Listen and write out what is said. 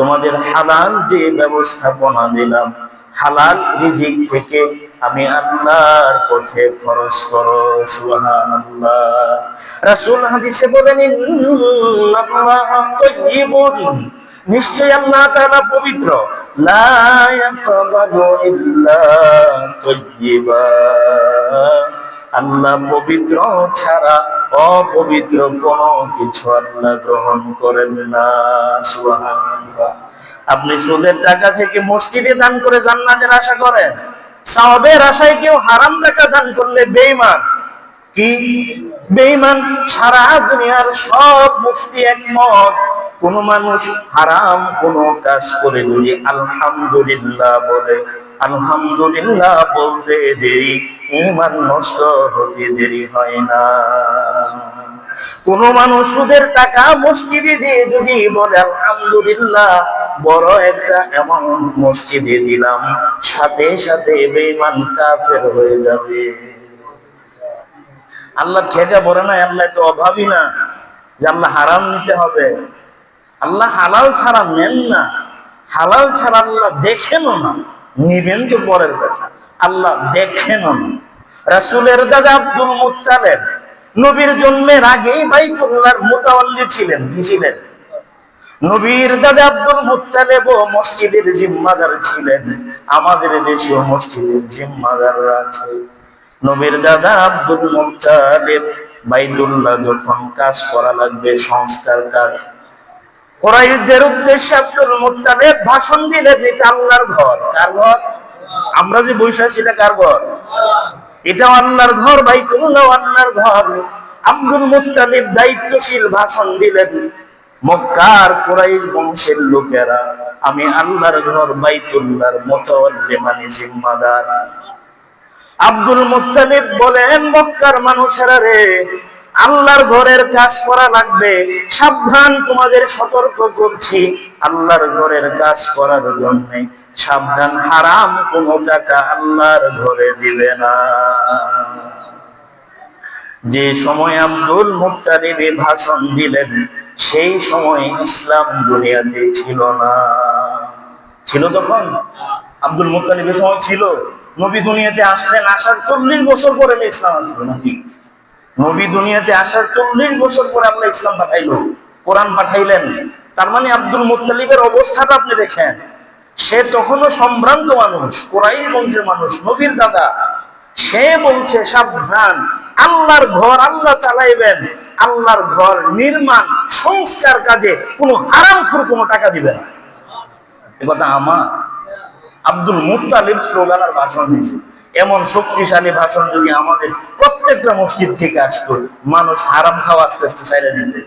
তোমাদের হালাল যে ব্যবস্থাপনা দিলাম, হালাল রিজিক থেকে আমি আল্লাহর পথে খরচ করো, সুবহানাল্লাহ। রাসূল হাদিসে বলেন, ইন্নাল্লাহা তাইয়্যিবুন। নিশ্চয় আল্লাহ তাআলা পবিত্র। লা ইয়াকবালু ইল্লা তাইয়্যিবা। আল্লাহ পবিত্র ছাড়া অপবিত্র কোনো কিছু আল্লাহ গ্রহণ করেন না আপনি সুদের টাকা থেকে মসজিদে দান করে জান্নাতের আশা করেন? সাহাবের আশায় কেউ হারাম টাকা দান করলে বেঈমান? কি? বেঈমান সারা দুনিয়ার সব মুফতি একমত। কোন মানুষ হারাম কোন কাজ করে যদি আলহামদুলিল্লাহ বলে আলহামদুলিল্লাহ বলতে দেরি ইমান নষ্ট হতে দেরি হয় না। কোন মানুষ সুদের টাকা মসজিদে দিয়ে যদি বলে, আলহামদুলিল্লাহ, বড় একটা অ্যামাউন্ট মসজিদে দিলাম, সাথে সাথে বেঈমান কাফের হয়ে যাবে। আল্লাহ ঠেকা বলে না, আল্লাহ তো অভাবী না যে আল্লাহ হারাম নিতে হবে। আল্লাহ হালাল ছাড়া নেন না, হালাল ছাড়া আল্লাহ দেখেনও না। নিবেন তো পরের কথা। আল্লাহ দেখেনও না রাসূলের দাদা আব্দুল মুত্তালেব নবীর জন্মের আগেই বাইতুল্লাহর মুতাওয়াল্লি ছিলেন, কি ছিলেন? নবীর দাদা আব্দুল মুত্তালেব মসজিদের জিম্মাদার ছিলেন। আমাদের দেশেও মসজিদের জিম্মাদাররা আছে। নবীর দাদা আব্দুল মুত্তালেব বাইতুল্লাহ যখন কাজ করা লাগবে, সংস্কার কাজ কোরাইশদের উদ্দেশ্যে আব্দুল ভাষণ দিলেন, এটা আল্লাহর ঘর। কার ঘর? আমরা যে আছি, এটা কার ঘর? এটা আল্লাহর ঘর, বাইতুল্লাহ আল্লাহর ঘর। আব্দুল দায়িত্বশীল ভাষণ দিলেন, মক্কার কুরাইশ বংশের লোকেরা, আমি আল্লাহর ঘর, বাইতুল্লাহর মোতাওয়াল্লি মানে জিম্মাদার। আব্দুল মুত্তালিব বলেন, মক্কার মানুষেরা রে আল্লাহর ঘরের কাজ করা লাগবে। সাবধান, তোমাদের সতর্ক করছি। আল্লাহর ঘরের কাজ করার জন্য সাবধান, হারাম কোন টাকা আল্লাহর ঘরে দিবে না। যে সময় আব্দুল মুক্তারিবে ভাষণ দিলেন, সেই সময় ইসলাম দুনিয়াতে ছিল না। ছিল তখন? আব্দুল মুক্তালিবের সময় ছিল। নবী দুনিয়াতে আসলেন, আসার চল্লিশ বছর পরে ইসলাম আসলো নাকি? নবী দুনিয়াতে আসার চল্লিশ বছর পরে আল্লাহ ইসলাম পাঠাইলো, কোরআন পাঠাইলেন। তার মানে আব্দুল মুত্তালিবের অবস্থাটা আপনি দেখেন। সে তখনও সম্ভ্রান্ত মানুষ কোরাই বংশের মানুষ, নবীর দাদা। সে বলছে, সাবধান, আল্লাহর ঘর আল্লাহ চালাইবেন। আল্লাহর ঘর নির্মাণ, সংস্কার কাজে কোনো হারামখোর কোনো টাকা দিবে না। এ কথা আমার। আব্দুল মুত্তালিব স্লোগান আর ভাষণ দিয়েছে। এমন শক্তিশালী ভাষণ যদি আমাদের প্রত্যেকটা মসজিদ থেকে আসতো মানুষ হারাম খাওয়া আস্তে আস্তে দিতে